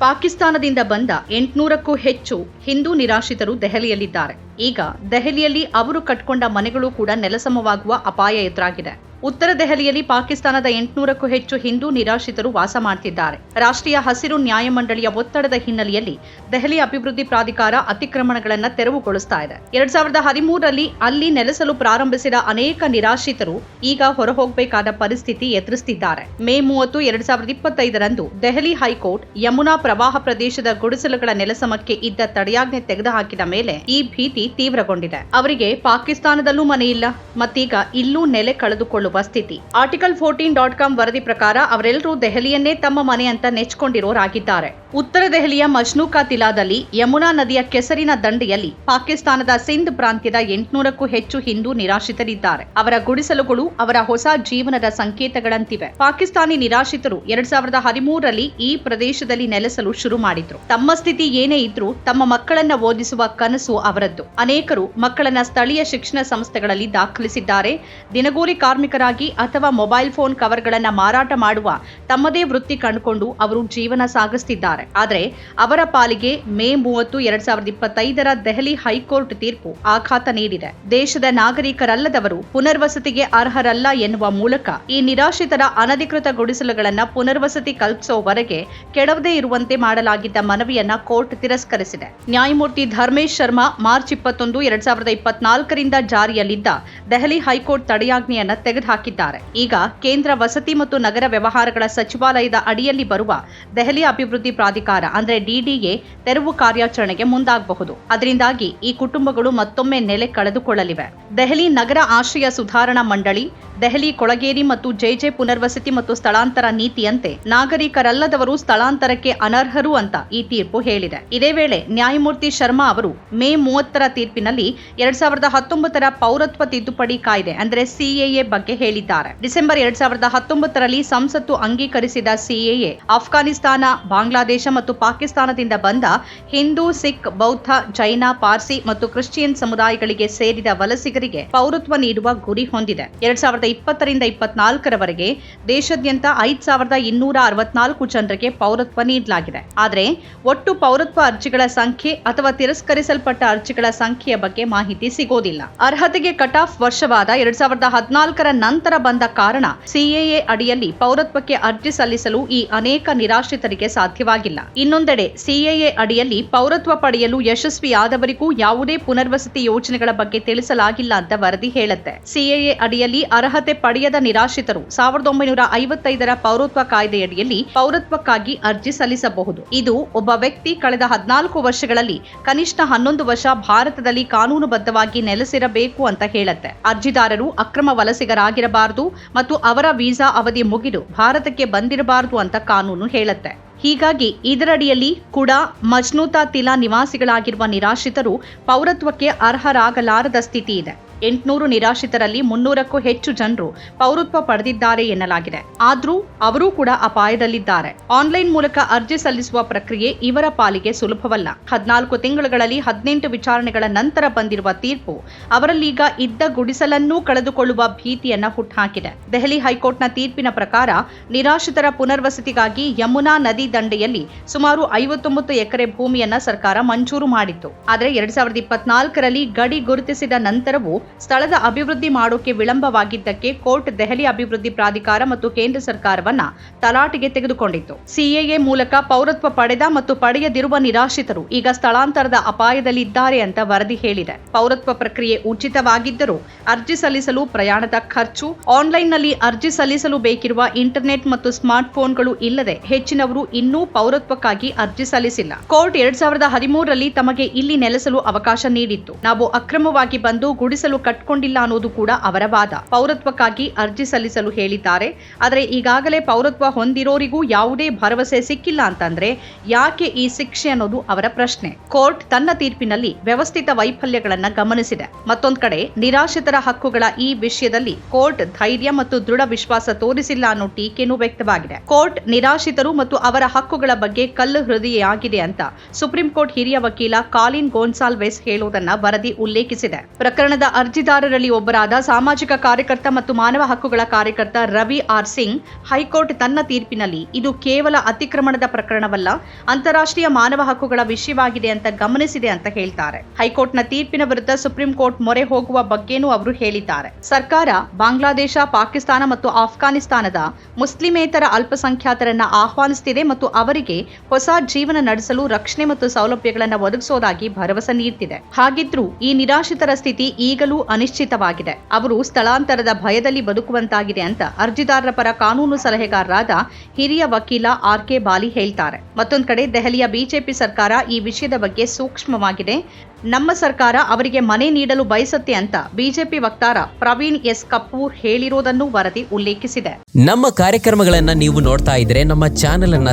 ಪಾಕಿಸ್ತಾನದಿಂದ ಬಂದ ಎಂಟುನೂರಕ್ಕೂ ಹೆಚ್ಚು ಹಿಂದೂ ನಿರಾಶ್ರಿತರು ದೆಹಲಿಯಲ್ಲಿದ್ದಾರೆ. ಈಗ ದೆಹಲಿಯಲ್ಲಿ ಅವರು ಕಟ್ಕೊಂಡ ಮನೆಗಳು ಕೂಡ ನೆಲಸಮವಾಗುವ ಅಪಾಯ ಎದುರಾಗಿದೆ. ಉತ್ತರ ದೆಹಲಿಯಲ್ಲಿ ಪಾಕಿಸ್ತಾನದ ಎಂಟುನೂರಕ್ಕೂ ಹೆಚ್ಚು ಹಿಂದೂ ನಿರಾಶ್ರಿತರು ವಾಸ ಮಾಡುತ್ತಿದ್ದಾರೆ ರಾಷ್ಟ್ರೀಯ ಹಸಿರು ನ್ಯಾಯಮಂಡಳಿಯ ಒತ್ತಡದ ಹಿನ್ನೆಲೆಯಲ್ಲಿ ದೆಹಲಿ ಅಭಿವೃದ್ಧಿ ಪ್ರಾಧಿಕಾರ ಅತಿಕ್ರಮಣಗಳನ್ನು ತೆರವುಗೊಳಿಸ್ತಾ ಇದೆ. ಎರಡ್ ಸಾವಿರದ ಹದಿಮೂರರಲ್ಲಿ ಅಲ್ಲಿ ನೆಲೆಸಲು ಪ್ರಾರಂಭಿಸಿದ ಅನೇಕ ನಿರಾಶ್ರಿತರು ಈಗ ಹೊರಹೋಗಬೇಕಾದ ಪರಿಸ್ಥಿತಿ ಎದುರಿಸುತ್ತಿದ್ದಾರೆ ಮೇ ಮೂವತ್ತು ಎರಡ್ ಸಾವಿರದ ಇಪ್ಪತ್ತೈದರಂದು ದೆಹಲಿ ಹೈಕೋರ್ಟ್ ಯಮುನಾ ಪ್ರವಾಹ ಪ್ರದೇಶದ ಗುಡಿಸಲುಗಳ ನೆಲಸಮಕ್ಕೆ ಇದ್ದ ತಡೆಯಾಜ್ಞೆ ತೆಗೆದುಹಾಕಿದ ಮೇಲೆ ಈ ಭೀತಿ ತೀವ್ರಗೊಂಡಿದೆ. ಅವರಿಗೆ ಪಾಕಿಸ್ತಾನದಲ್ಲೂ ಮನೆಯಿಲ್ಲ, ಮತ್ತೀಗ ಇಲ್ಲೂ ನೆಲೆ ಕಳೆದುಕೊಳ್ಳುವ ಸ್ಥಿತಿ. ಆರ್ಟಿಕಲ್ ಫೋರ್ಟೀನ್ ಡಾಟ್ ಕಾಮ್ ವರದಿ ಪ್ರಕಾರ ಅವರೆಲ್ಲರೂ ದೆಹಲಿಯನ್ನೇ ತಮ್ಮ ಮನೆ ಅಂತ ನೆಚ್ಚಿಕೊಂಡಿರೋರಾಗಿದ್ದಾರೆ ಉತ್ತರ ದೆಹಲಿಯ ಮಜ್ನೂಕಾ ತಿಲಾದಲ್ಲಿ ಯಮುನಾ ನದಿಯ ಕೆಸರಿನ ದಂಡೆಯಲ್ಲಿ ಪಾಕಿಸ್ತಾನದ ಸಿಂಧ್ ಪ್ರಾಂತ್ಯದ ಎಂಟುನೂರಕ್ಕೂ ಹೆಚ್ಚು ಹಿಂದೂ ನಿರಾಶ್ರಿತರಿದ್ದಾರೆ. ಅವರ ಗುಡಿಸಲುಗಳು ಅವರ ಹೊಸ ಜೀವನದ ಸಂಕೇತಗಳಂತಿವೆ. ಪಾಕಿಸ್ತಾನಿ ನಿರಾಶ್ರಿತರು ಎರಡ್ ಸಾವಿರದ ಹದಿಮೂರರಲ್ಲಿ ಈ ಪ್ರದೇಶದಲ್ಲಿ ನೆಲೆಸಲು ಶುರು ಮಾಡಿದ್ರು. ತಮ್ಮ ಸ್ಥಿತಿ ಏನೇ ಇದ್ರೂ ತಮ್ಮ ಮಕ್ಕಳನ್ನ ಓದಿಸುವ ಕನಸು ಅವರದ್ದು. ಅನೇಕರು ಮಕ್ಕಳನ್ನ ಸ್ಥಳೀಯ ಶಿಕ್ಷಣ ಸಂಸ್ಥೆಗಳಲ್ಲಿ ದಾಖಲಿಸಿದ್ದಾರೆ. ದಿನಗೂಲಿ ಕಾರ್ಮಿಕರಾಗಿ ಅಥವಾ ಮೊಬೈಲ್ ಫೋನ್ ಕವರ್ಗಳನ್ನ ಮಾರಾಟ ಮಾಡುವ ತಮ್ಮದೇ ವೃತ್ತಿ ಕಂಡುಕೊಂಡು ಅವರು ಜೀವನ ಸಾಗಿಸುತ್ತಿದ್ದಾರೆ ಆದರೆ ಅವರ ಪಾಲಿಗೆ ಮೇ ಮೂವತ್ತು ಎರಡ್ ಸಾವಿರದ ಇಪ್ಪತ್ತೈದರ ದೆಹಲಿ ಹೈಕೋರ್ಟ್ ತೀರ್ಪು ಆಘಾತ ನೀಡಿದೆ. ದೇಶದ ನಾಗರಿಕರಲ್ಲದವರು ಪುನರ್ವಸತಿಗೆ ಅರ್ಹರಲ್ಲ ಎನ್ನುವ ಮೂಲಕ ಈ ನಿರಾಶ್ರಿತರ ಅನಧಿಕೃತ ಗುಡಿಸಲುಗಳನ್ನ ಪುನರ್ವಸತಿ ಕಲ್ಪಿಸುವವರೆಗೆ ಕೆಡವದೇ ಇರುವಂತೆ ಮಾಡಲಾಗಿದ್ದ ಮನವಿಯನ್ನ ಕೋರ್ಟ್ ತಿರಸ್ಕರಿಸಿದೆ. ನ್ಯಾಯಮೂರ್ತಿ ಧರ್ಮೇಶ್ ಶರ್ಮಾ ಮಾರ್ಚ್ ಇಪ್ಪತ್ತೊಂದು ಎರಡ್ ಸಾವಿರದ ಇಪ್ಪತ್ನಾಲ್ಕರಿಂದ ಜಾರಿಯಲ್ಲಿದ್ದ ದೆಹಲಿ ಹೈಕೋರ್ಟ್ ತಡೆಯಾಜ್ಞೆಯನ್ನ ತೆಗೆದುಹಾಕಿದ್ದಾರೆ ಈಗ ಕೇಂದ್ರ ವಸತಿ ಮತ್ತು ನಗರ ವ್ಯವಹಾರಗಳ ಸಚಿವಾಲಯದ ಅಡಿಯಲ್ಲಿ ಬರುವ ದೆಹಲಿ ಅಭಿವೃದ್ಧಿ ಪ್ರಾಧಿಕಾರ, ಅಂದ್ರೆ ಡಿಡಿಎ ತೆರವು ಕಾರ್ಯಾಚರಣೆಗೆ ಮುಂದಾಗಬಹುದು. ಅದರಿಂದಾಗಿ ಈ ಕುಟುಂಬಗಳು ಮತ್ತೊಮ್ಮೆ ನೆಲೆ ಕಳೆದುಕೊಳ್ಳಲಿವೆ. ದೆಹಲಿ ನಗರ ಆಶ್ರಯ ಸುಧಾರಣಾ ಮಂಡಳಿ, ದೆಹಲಿ ಕೊಳಗೇರಿ ಮತ್ತು ಜೆಜೆ ಪುನರ್ವಸತಿ ಮತ್ತು ಸ್ಥಳಾಂತರ ನೀತಿಯಂತೆ ನಾಗರಿಕರಲ್ಲದವರು ಸ್ಥಳಾಂತರಕ್ಕೆ ಅನರ್ಹರು ಅಂತ ಈ ತೀರ್ಪು ಹೇಳಿದೆ. ಇದೇ ವೇಳೆ ನ್ಯಾಯಮೂರ್ತಿ ಶರ್ಮಾ ಅವರು ಮೇ ಮೂವತ್ತರ ತೀರ್ಪಿನಲ್ಲಿ ಎರಡ್ ಸಾವಿರದ ಹತ್ತೊಂಬತ್ತರ ಪೌರತ್ವ ತಿದ್ದುಪಡಿ ಕಾಯ್ದೆ, ಅಂದ್ರೆ ಸಿಎಎ ಬಗ್ಗೆ ಹೇಳಿದ್ದಾರೆ. ಡಿಸೆಂಬರ್ ಎರಡ್ ಸಾವಿರದ ಹತ್ತೊಂಬತ್ತರಲ್ಲಿ ಸಂಸತ್ತು ಅಂಗೀಕರಿಸಿದ ಸಿಎಎ ಅಫ್ಘಾನಿಸ್ತಾನ ಬಾಂಗ್ಲಾದೇಶ ಮತ್ತು ಪಾಕಿಸ್ತಾನದಿಂದ ಬಂದ ಹಿಂದೂ, ಸಿಖ್, ಬೌದ್ಧ, ಜೈನ, ಪಾರ್ಸಿ ಮತ್ತು ಕ್ರಿಶ್ಚಿಯನ್ ಸಮುದಾಯಗಳಿಗೆ ಸೇರಿದ ವಲಸಿಗರಿಗೆ ಪೌರತ್ವ ನೀಡುವ ಗುರಿ ಹೊಂದಿದೆ. ಎರಡ್ ಸಾವಿರದ ಇಪ್ಪತ್ತರಿಂದ ಇಪ್ಪತ್ನಾಲ್ಕರವರೆಗೆ ದೇಶಾದ್ಯಂತ ಐದ್ ಸಾವಿರದ ಇನ್ನೂರ ಅರವತ್ನಾಲ್ಕು ಜನರಿಗೆ ಪೌರತ್ವ ನೀಡಲಾಗಿದೆ. ಆದರೆ ಒಟ್ಟು ಪೌರತ್ವ ಅರ್ಜಿಗಳ ಸಂಖ್ಯೆ ಅಥವಾ ತಿರಸ್ಕರಿಸಲ್ಪಟ್ಟ ಅರ್ಜಿಗಳ ಸಂಖ್ಯೆಯ ಬಗ್ಗೆ ಮಾಹಿತಿ ಸಿಗೋದಿಲ್ಲ. ಅರ್ಹತೆಗೆ ಕಟ್ ಆಫ್ ವರ್ಷವಾದ ಎರಡ್ ಸಾವಿರದ ಹದಿನಾಲ್ಕರ ನಂತರ ಬಂದ ಕಾರಣ ಸಿಎಎ ಅಡಿಯಲ್ಲಿ ಪೌರತ್ವಕ್ಕೆ ಅರ್ಜಿ ಸಲ್ಲಿಸಲು ಈ ಅನೇಕ ನಿರಾಶ್ರಿತರಿಗೆ ಸಾಧ್ಯವಾಗಿಲ್ಲ. ಇನ್ನೊಂದೆಡೆ ಸಿಎಎ ಅಡಿಯಲ್ಲಿ ಪೌರತ್ವ ಪಡೆಯಲು ಯಶಸ್ವಿಯಾದವರಿಗೂ ಯಾವುದೇ ಪುನರ್ವಸತಿ ಯೋಜನೆಗಳ ಬಗ್ಗೆ ತಿಳಿಸಲಾಗಿಲ್ಲ ಅಂತ ವರದಿ ಹೇಳುತ್ತೆ. ಸಿಎಎ ಅಡಿಯಲ್ಲಿ ಅರ್ಹತೆ ಪಡೆಯದ ನಿರಾಶ್ರಿತರು ಸಾವಿರದ ಒಂಬೈನೂರ ಐವತ್ತೈದರ ಪೌರತ್ವ ಕಾಯ್ದೆಯಡಿಯಲ್ಲಿ ಪೌರತ್ವಕ್ಕಾಗಿ ಅರ್ಜಿ ಸಲ್ಲಿಸಬಹುದು. ಇದು ಒಬ್ಬ ವ್ಯಕ್ತಿ ಕಳೆದ ಹದಿನಾಲ್ಕು ವರ್ಷಗಳಲ್ಲಿ ಕನಿಷ್ಠ ಹನ್ನೊಂದು ವರ್ಷ ಭಾರತದಲ್ಲಿ ಕಾನೂನುಬದ್ಧವಾಗಿ ನೆಲೆಸಿರಬೇಕು ಅಂತ ಹೇಳುತ್ತೆ. ಅರ್ಜಿದಾರರು ಅಕ್ರಮ ವಲಸಿಗರಾಗಿರಬಾರದು ಮತ್ತು ಅವರ ವೀಸಾ ಅವಧಿ ಮುಗಿದು ಭಾರತಕ್ಕೆ ಬಂದಿರಬಾರದು ಅಂತ ಕಾನೂನು ಹೇಳುತ್ತೆ. ಹೀಗಾಗಿ ಇದರಡಿಯಲ್ಲಿ ಕೂಡ ಮಜ್ನೂತಾ ತಿಲಾ ನಿವಾಸಿಗಳಾಗಿರುವ ನಿರಾಶ್ರಿತರು ಪೌರತ್ವಕ್ಕೆ ಅರ್ಹರಾಗಲಾರದ ಸ್ಥಿತಿ ಇದೆ. ಎಂಟುನೂರು ನಿರಾಶ್ರಿತರಲ್ಲಿ ಮುನ್ನೂರಕ್ಕೂ ಹೆಚ್ಚು ಜನರು ಪೌರತ್ವ ಪಡೆದಿದ್ದಾರೆ ಎನ್ನಲಾಗಿದೆ. ಆದ್ರೂ ಅವರೂ ಕೂಡ ಅಪಾಯದಲ್ಲಿದ್ದಾರೆ. ಆನ್ಲೈನ್ ಮೂಲಕ ಅರ್ಜಿ ಸಲ್ಲಿಸುವ ಪ್ರಕ್ರಿಯೆ ಇವರ ಪಾಲಿಗೆ ಸುಲಭವಲ್ಲ. ಹದಿನಾಲ್ಕು ತಿಂಗಳುಗಳಲ್ಲಿ ಹದಿನೆಂಟು ವಿಚಾರಣೆಗಳ ನಂತರ ಬಂದಿರುವ ತೀರ್ಪು ಅವರಲ್ಲೀಗ ಇದ್ದ ಗುಡಿಸಲನ್ನೂ ಕಳೆದುಕೊಳ್ಳುವ ಭೀತಿಯನ್ನ ಹುಟ್ಟುಹಾಕಿದೆ ದೆಹಲಿ ಹೈಕೋರ್ಟ್ನ ತೀರ್ಪಿನ ಪ್ರಕಾರ ನಿರಾಶ್ರಿತರ ಪುನರ್ವಸತಿಗಾಗಿ ಯಮುನಾ ನದಿ ದಂಡೆಯಲ್ಲಿ ಸುಮಾರು ಐವತ್ತೊಂಬತ್ತು ಎಕರೆ ಭೂಮಿಯನ್ನ ಸರ್ಕಾರ ಮಂಜೂರು ಮಾಡಿತ್ತು. ಆದರೆ ಎರಡ್ ಸಾವಿರದ ಇಪ್ಪತ್ನಾಲ್ಕರಲ್ಲಿ ಗಡಿ ಗುರುತಿಸಿದ ನಂತರವೂ ಸ್ಥಳದ ಅಭಿವೃದ್ಧಿ ಮಾಡೋಕೆ ವಿಳಂಬವಾಗಿದ್ದಕ್ಕೆ ಕೋರ್ಟ್ ದೆಹಲಿ ಅಭಿವೃದ್ಧಿ ಪ್ರಾಧಿಕಾರ ಮತ್ತು ಕೇಂದ್ರ ಸರ್ಕಾರವನ್ನ ತಲಾಟೆಗೆ ತೆಗೆದುಕೊಂಡಿತ್ತು. ಸಿಎಎ ಮೂಲಕ ಪೌರತ್ವ ಪಡೆದ ಮತ್ತು ಪಡೆಯದಿರುವ ನಿರಾಶ್ರಿತರು ಈಗ ಸ್ಥಳಾಂತರದ ಅಪಾಯದಲ್ಲಿದ್ದಾರೆ ಅಂತ ವರದಿ ಹೇಳಿದೆ. ಪೌರತ್ವ ಪ್ರಕ್ರಿಯೆ ಉಚಿತವಾಗಿದ್ದರೂ ಅರ್ಜಿ ಸಲ್ಲಿಸಲು ಪ್ರಯಾಣದ ಖರ್ಚು, ಆನ್ಲೈನ್ನಲ್ಲಿ ಅರ್ಜಿ ಸಲ್ಲಿಸಲು ಬೇಕಿರುವ ಇಂಟರ್ನೆಟ್ ಮತ್ತು ಸ್ಮಾರ್ಟ್ ಫೋನ್ಗಳು ಇಲ್ಲದೆ ಹೆಚ್ಚಿನವರು ಇನ್ನೂ ಪೌರತ್ವಕ್ಕಾಗಿ ಅರ್ಜಿ ಸಲ್ಲಿಸಿಲ್ಲ. ಕೋರ್ಟ್ ಎರಡ್ ಸಾವಿರದ ಹದಿಮೂರರಲ್ಲಿ ತಮಗೆ ಇಲ್ಲಿ ನೆಲೆಸಲು ಅವಕಾಶ ನೀಡಿತ್ತು. ನಾವು ಅಕ್ರಮವಾಗಿ ಬಂದು ಗುಡಿಸಲು ಕಟ್ಕೊಂಡಿಲ್ಲ ಅನ್ನೋದು ಕೂಡ ಅವರ ವಾದ. ಪೌರತ್ವಕ್ಕಾಗಿ ಅರ್ಜಿ ಸಲ್ಲಿಸಲು ಹೇಳಿದ್ದಾರೆ. ಆದರೆ ಈಗಾಗಲೇ ಪೌರತ್ವ ಹೊಂದಿರೋರಿಗೂ ಯಾವುದೇ ಭರವಸೆ ಸಿಕ್ಕಿಲ್ಲ ಅಂತಂದ್ರೆ ಯಾಕೆ ಈ ಶಿಕ್ಷೆ ಅನ್ನೋದು ಅವರ ಪ್ರಶ್ನೆ. ಕೋರ್ಟ್ ತನ್ನ ತೀರ್ಪಿನಲ್ಲಿ ವ್ಯವಸ್ಥಿತ ವೈಫಲ್ಯಗಳನ್ನ ಗಮನಿಸಿದೆ. ಮತ್ತೊಂದ್ ಕಡೆ ನಿರಾಶ್ರಿತರ ಹಕ್ಕುಗಳ ಈ ವಿಷಯದಲ್ಲಿ ಕೋರ್ಟ್ ಧೈರ್ಯ ಮತ್ತು ದೃಢ ವಿಶ್ವಾಸ ತೋರಿಸಿಲ್ಲ ಅನ್ನೋ ಟೀಕೆನೂ ವ್ಯಕ್ತವಾಗಿದೆ. ಕೋರ್ಟ್ ನಿರಾಶ್ರಿತರು ಮತ್ತು ಅವರ ಹಕ್ಕುಗಳ ಬಗ್ಗೆ ಕಲ್ಲು ಹೃದಯಾಗಿದೆ ಅಂತ ಸುಪ್ರೀಂ ಕೋರ್ಟ್ ಹಿರಿಯ ವಕೀಲ ಕಾಲಿನ್ ಗೋನ್ಸಾಲ್ವೆಸ್ ಹೇಳುವುದನ್ನ ವರದಿ ಉಲ್ಲೇಖಿಸಿದೆ. ಪ್ರಕರಣದ ಅರ್ಜಿದಾರರಲ್ಲಿ ಒಬ್ಬರಾದ ಸಾಮಾಜಿಕ ಕಾರ್ಯಕರ್ತ ಮತ್ತು ಮಾನವ ಹಕ್ಕುಗಳ ಕಾರ್ಯಕರ್ತ ರವಿ ಆರ್ ಸಿಂಗ್ ಹೈಕೋರ್ಟ್ ತನ್ನ ತೀರ್ಪಿನಲ್ಲಿ ಇದು ಕೇವಲ ಅತಿಕ್ರಮಣದ ಪ್ರಕರಣವಲ್ಲ, ಅಂತಾರಾಷ್ಟ್ರೀಯ ಮಾನವ ಹಕ್ಕುಗಳ ವಿಷಯವಾಗಿದೆ ಅಂತ ಗಮನಿಸಿದೆ ಅಂತ ಹೇಳ್ತಾರೆ. ಹೈಕೋರ್ಟ್ನ ತೀರ್ಪಿನ ವಿರುದ್ಧ ಸುಪ್ರೀಂ ಕೋರ್ಟ್ ಮೊರೆ ಹೋಗುವ ಬಗ್ಗೆನೂ ಅವರು ಹೇಳಿದ್ದಾರೆ. ಸರ್ಕಾರ ಬಾಂಗ್ಲಾದೇಶ, ಪಾಕಿಸ್ತಾನ ಮತ್ತು ಆಫ್ಘಾನಿಸ್ತಾನದ ಮುಸ್ಲಿಮೇತರ ಅಲ್ಪಸಂಖ್ಯಾತರನ್ನ ಆಹ್ವಾನಿಸುತ್ತಿದೆ ಮತ್ತು ಅವರಿಗೆ ಹೊಸ ಜೀವನ ನಡೆಸಲು ರಕ್ಷಣೆ ಮತ್ತು ಸೌಲಭ್ಯಗಳನ್ನು ಒದಗಿಸೋದಾಗಿ ಭರವಸೆ ನೀಡುತ್ತಿದೆ ಹಾಗಿದ್ರೂ ಈ ನಿರಾಶ್ರಿತರ ಸ್ಥಿತಿ ಈಗಲೂ ಅನಿಶ್ಚಿತವಾಗಿದೆ. ಅವರು ಸ್ಥಳಾಂತರದ ಭಯದಲ್ಲಿ ಬದುಕುವಂತಾಗಿದೆ ಅಂತ ಅರ್ಜಿದಾರರ ಪರ ಕಾನೂನು ಸಲಹೆಗಾರರಾದ ಹಿರಿಯ ವಕೀಲ ಆರ್ ಕೆ ಬಾಲಿ ಹೇಳ್ತಾರೆ. ಮತ್ತೊಂದು ಕಡೆ ದೆಹಲಿಯ ಬಿಜೆಪಿ ಸರ್ಕಾರ ಈ ವಿಷಯದ ಬಗ್ಗೆ ಸೂಕ್ಷ್ಮವಾಗಿದೆ. ನಮ್ಮ ಸರ್ಕಾರ ಅವರಿಗೆ ಮನೆ ನೀಡಲು ಬಯಸುತ್ತೆ ಅಂತ ಬಿಜೆಪಿ ವಕ್ತಾರ ಪ್ರವೀಣ್ ಎಸ್. ಕಪೂರ್ ಹೇಳಿರೋದನ್ನು ವರದಿ ಉಲ್ಲೇಖಿಸಿದೆ. ನಮ್ಮ ಕಾರ್ಯಕ್ರಮಗಳನ್ನ ನೀವು ನೋಡ್ತಾ ಇದ್ರೆ ನಮ್ಮ ಚಾನೆಲ್ ಅನ್ನ